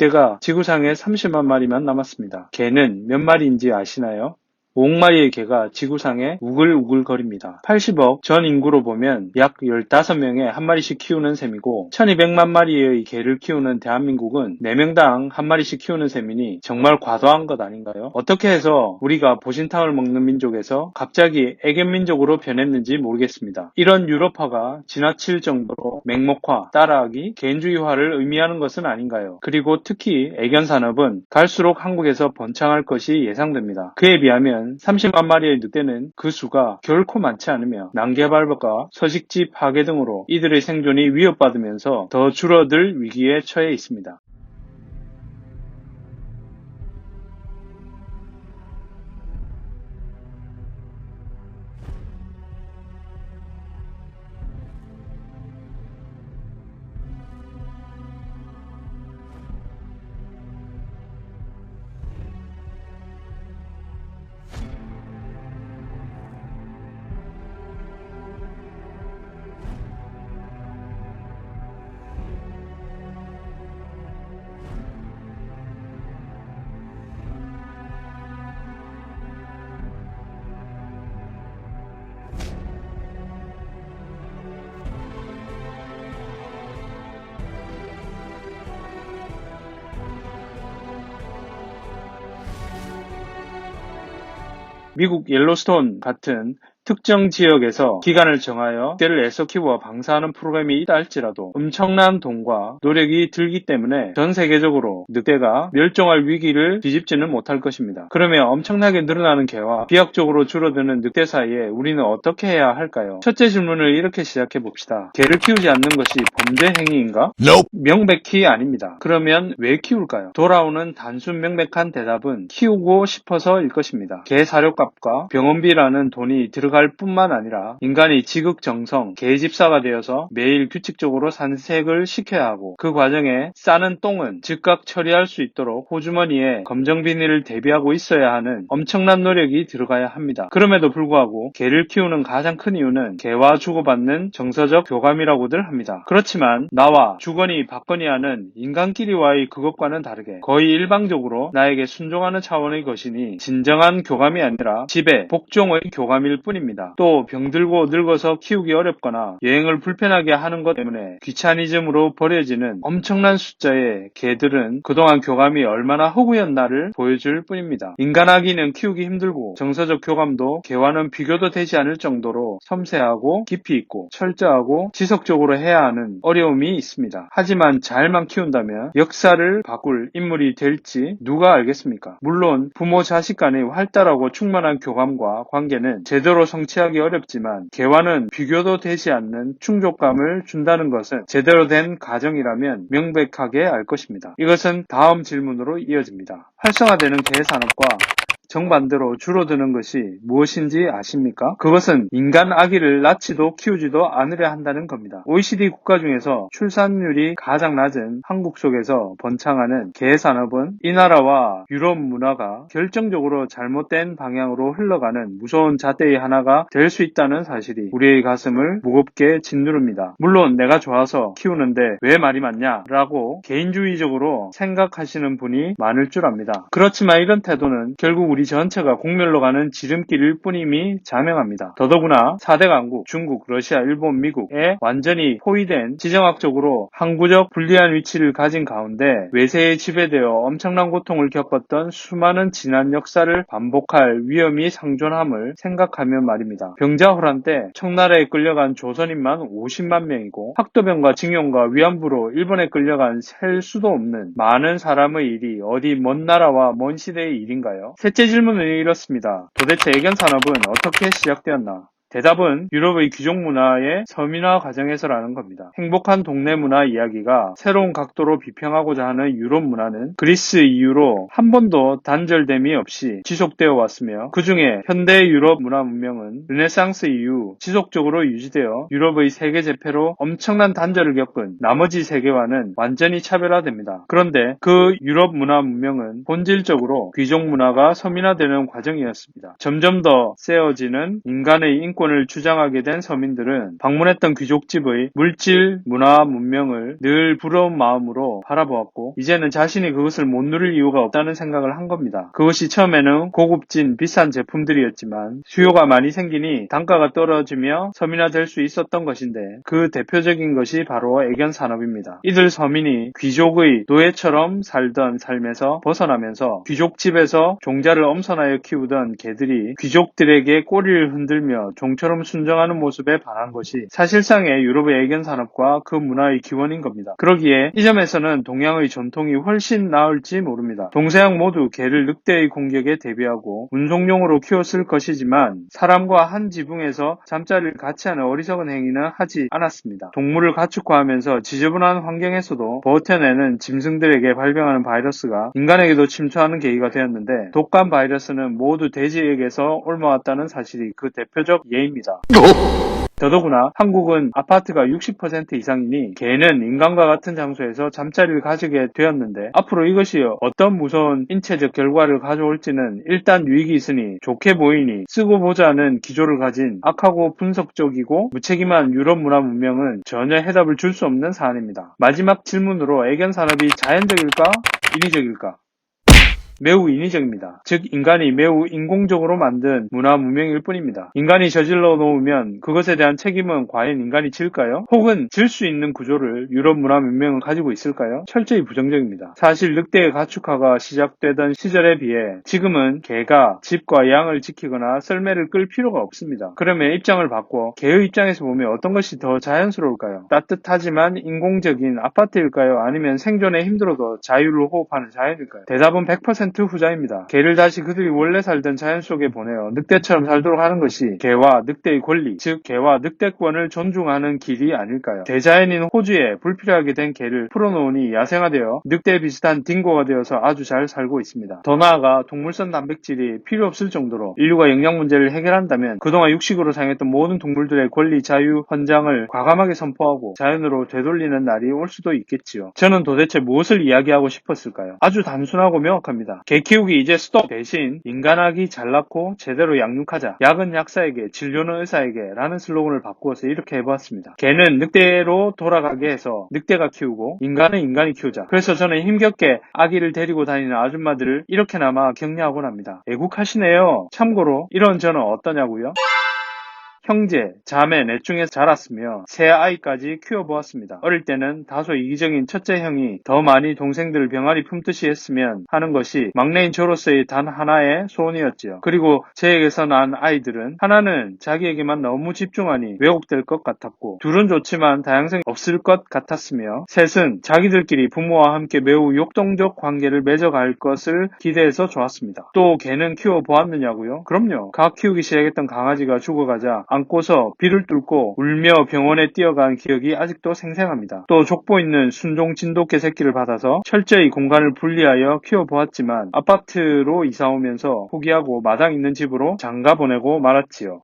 늑대가 지구상에 30만 마리만 남았습니다. 개는 몇 마리인지 아시나요? 5억 마리의 개가 지구상에 우글우글거립니다. 80억 전 인구로 보면 약 15명에 한 마리씩 키우는 셈이고 1200만 마리의 개를 키우는 대한민국은 4명당 한 마리씩 키우는 셈이니 정말 과도한 것 아닌가요? 어떻게 해서 우리가 보신탕을 먹는 민족에서 갑자기 애견민족으로 변했는지 모르겠습니다. 이런 유럽화가 지나칠 정도로 맹목화, 따라하기, 개인주의화를 의미하는 것은 아닌가요? 그리고 특히 애견 산업은 갈수록 한국에서 번창할 것이 예상됩니다. 그에 비하면 30만 마리의 늑대는 그 수가 결코 많지 않으며 난개발과 서식지 파괴 등으로 이들의 생존이 위협받으면서 더 줄어들 위기에 처해 있습니다. 미국 옐로스톤 같은 특정 지역에서 기간을 정하여 늑대를 애써 키워 방사하는 프로그램이 있다 할지라도 엄청난 돈과 노력이 들기 때문에 전 세계적으로 늑대가 멸종할 위기를 뒤집지는 못할 것입니다. 그러면 엄청나게 늘어나는 개와 비약적으로 줄어드는 늑대 사이에 우리는 어떻게 해야 할까요? 첫째 질문을 이렇게 시작해 봅시다. 개를 키우지 않는 것이 범죄 행위인가? Nope. 명백히 아닙니다. 그러면 왜 키울까요? 돌아오는 단순 명백한 대답은 키우고 싶어서일 것입니다. 개 사료값과 병원비라는 돈이 들어 갈 뿐만 아니라 인간이 지극정성 개집사가 되어서 매일 규칙적으로 산색을 시켜야 하고 그 과정에 싸는 똥은 즉각 처리할 수 있도록 호주머니에 검정 비닐을 대비하고 있어야 하는 엄청난 노력이 들어가야 합니다. 그럼에도 불구하고 개를 키우는 가장 큰 이유는 개와 주고받는 정서적 교감이라고들 합니다. 그렇지만 나와 주거니 받거니 하는 인간끼리와의 그것과는 다르게 거의 일방적으로 나에게 순종하는 차원의 것이니 진정한 교감이 아니라 지배, 복종의 교감일 뿐입니다. 또 병들고 늙어서 키우기 어렵거나 여행을 불편하게 하는 것 때문에 귀차니즘으로 버려지는 엄청난 숫자의 개들은 그동안 교감이 얼마나 허구였나를 보여줄 뿐입니다. 인간아기는 키우기 힘들고 정서적 교감도 개와는 비교도 되지 않을 정도로 섬세하고 깊이 있고 철저하고 지속적으로 해야 하는 어려움이 있습니다. 하지만 잘만 키운다면 역사를 바꿀 인물이 될지 누가 알겠습니까? 물론 부모 자식 간의 활달하고 충만한 교감과 관계는 제대로 성취하기 어렵지만 개와는 비교도 되지 않는 충족감을 준다는 것은 제대로 된 가정이라면 명백하게 알 것입니다. 이것은 다음 질문으로 이어집니다. 활성화되는 개 산업과 정반대로 줄어드는 것이 무엇인지 아십니까? 그것은 인간 아기를 낳지도 키우지도 않으려 한다는 겁니다. OECD 국가 중에서 출산율이 가장 낮은 한국 속에서 번창하는 개 산업은 이 나라와 유럽 문화가 결정적으로 잘못된 방향으로 흘러가는 무서운 잣대의 하나가 될 수 있다는 사실이 우리의 가슴을 무겁게 짓누릅니다. 물론 내가 좋아서 키우는데 왜 말이 많냐? 라고 개인주의적으로 생각하시는 분이 많을 줄 압니다. 그렇지만 이런 태도는 결국 우리 전체가 공멸로 가는 지름길일 뿐임이 자명합니다. 더더구나 4대 강국, 중국, 러시아, 일본, 미국에 완전히 포위된 지정학적으로 항구적 불리한 위치를 가진 가운데 외세에 지배되어 엄청난 고통을 겪었던 수많은 지난 역사를 반복할 위험이 상존함을 생각하면 말입니다. 병자호란 때 청나라에 끌려간 조선인만 50만 명이고 학도병과 징용과 위안부로 일본에 끌려간 셀 수도 없는 많은 사람의 일이 어디 먼 나라와 먼 시대의 일인가요? 셋째 질문은 이렇습니다. 도대체 애견 산업은 어떻게 시작되었나? 대답은 유럽의 귀족 문화의 서민화 과정에서라는 겁니다. 행복한 동네 문화 이야기가 새로운 각도로 비평하고자 하는 유럽 문화는 그리스 이후로 한 번도 단절됨이 없이 지속되어 왔으며 그 중에 현대 유럽 문화 문명은 르네상스 이후 지속적으로 유지되어 유럽의 세계 재패로 엄청난 단절을 겪은 나머지 세계와는 완전히 차별화됩니다. 그런데 그 유럽 문화 문명은 본질적으로 귀족 문화가 서민화되는 과정이었습니다. 점점 더 세어지는 인간의 인권 기득권을 주장하게 된 서민들은 방문했던 귀족집의 물질, 문화, 문명을 늘 부러운 마음으로 바라보았고 이제는 자신이 그것을 못 누릴 이유가 없다는 생각을 한 겁니다. 그것이 처음에는 고급진 비싼 제품들이었지만 수요가 많이 생기니 단가가 떨어지며 서민화될 수 있었던 것인데 그 대표적인 것이 바로 애견 산업입니다. 이들 서민이 귀족의 노예처럼 살던 삶에서 벗어나면서 귀족집에서 종자를 엄선하여 키우던 개들이 귀족들에게 꼬리를 흔들며 종 처럼 순정하는 모습에 반한 것이 사실상의 유럽의 애견 산업과 그 문화의 기원인 겁니다. 그러기에 이 점에서는 동양의 전통이 훨씬 나을지 모릅니다. 동서양 모두 개를 늑대의 공격에 대비하고 운송용으로 키웠을 것이지만 사람과 한 지붕에서 잠자리를 같이 하는 어리석은 행위는 하지 않았습니다. 동물을 가축화하면서 지저분한 환경에서도 버텨내는 짐승들에게 발병하는 바이러스가 인간에게도 침투하는 계기가 되었는데 독감 바이러스는 모두 돼지에게서 옮아왔다는 사실이 그 대표적 예 입니다. 더더구나 한국은 아파트가 60% 이상이니 개는 인간과 같은 장소에서 잠자리를 가지게 되었는데 앞으로 이것이 어떤 무서운 인체적 결과를 가져올지는 일단 유익이 있으니 좋게 보이니 쓰고 보자는 기조를 가진 악하고 분석적이고 무책임한 유럽 문화 문명은 전혀 해답을 줄 수 없는 사안입니다. 마지막 질문으로 애견 산업이 자연적일까? 인위적일까? 매우 인위적입니다. 즉 인간이 매우 인공적으로 만든 문화 문명일 뿐입니다. 인간이 저질러 놓으면 그것에 대한 책임은 과연 인간이 질까요? 혹은 질 수 있는 구조를 유럽 문화 문명은 가지고 있을까요? 철저히 부정적입니다. 사실 늑대의 가축화가 시작되던 시절에 비해 지금은 개가 집과 양을 지키거나 썰매를 끌 필요가 없습니다. 그러면 입장을 바꿔 개의 입장에서 보면 어떤 것이 더 자연스러울까요? 따뜻하지만 인공적인 아파트일까요? 아니면 생존에 힘들어도 자유를 호흡하는 자연일까요? 대답은 100% 후자입니다. 개를 다시 그들이 원래 살던 자연 속에 보내어 늑대처럼 살도록 하는 것이 개와 늑대의 권리, 즉 개와 늑대권을 존중하는 길이 아닐까요? 대자연인 호주에 불필요하게 된 개를 풀어놓으니 야생화되어 늑대 비슷한 딩고가 되어서 아주 잘 살고 있습니다. 더 나아가 동물성 단백질이 필요 없을 정도로 인류가 영양 문제를 해결한다면 그동안 육식으로 사용했던 모든 동물들의 권리, 자유, 헌장을 과감하게 선포하고 자연으로 되돌리는 날이 올 수도 있겠지요. 저는 도대체 무엇을 이야기하고 싶었을까요? 아주 단순하고 명확합니다. 개 키우기 이제 스톱 대신 인간하기 잘 낳고 제대로 양육하자. 약은 약사에게, 진료는 의사에게 라는 슬로건을 바꾸어서 이렇게 해보았습니다. 개는 늑대로 돌아가게 해서 늑대가 키우고 인간은 인간이 키우자. 그래서 저는 힘겹게 아기를 데리고 다니는 아줌마들을 이렇게나마 격려하곤 합니다. 애국하시네요. 참고로 이런 저는 어떠냐고요? 형제, 자매 넷 중에 자랐으며 세 아이까지 키워보았습니다. 어릴 때는 다소 이기적인 첫째 형이 더 많이 동생들을 병아리 품듯이 했으면 하는 것이 막내인 저로서의 단 하나의 소원이었지요. 그리고 제에게서 난 아이들은 하나는 자기에게만 너무 집중하니 왜곡될 것 같았고 둘은 좋지만 다양성이 없을 것 같았으며 셋은 자기들끼리 부모와 함께 매우 욕동적 관계를 맺어갈 것을 기대해서 좋았습니다. 또 개는 키워보았느냐고요? 그럼요. 각 키우기 시작했던 강아지가 죽어가자 안고서 비를 뚫고 울며 병원에 뛰어간 기억이 아직도 생생합니다. 또 족보 있는 순종 진돗개 새끼를 받아서 철저히 공간을 분리하여 키워보았지만 아파트로 이사 오면서 포기하고 마당 있는 집으로 장가 보내고 말았지요.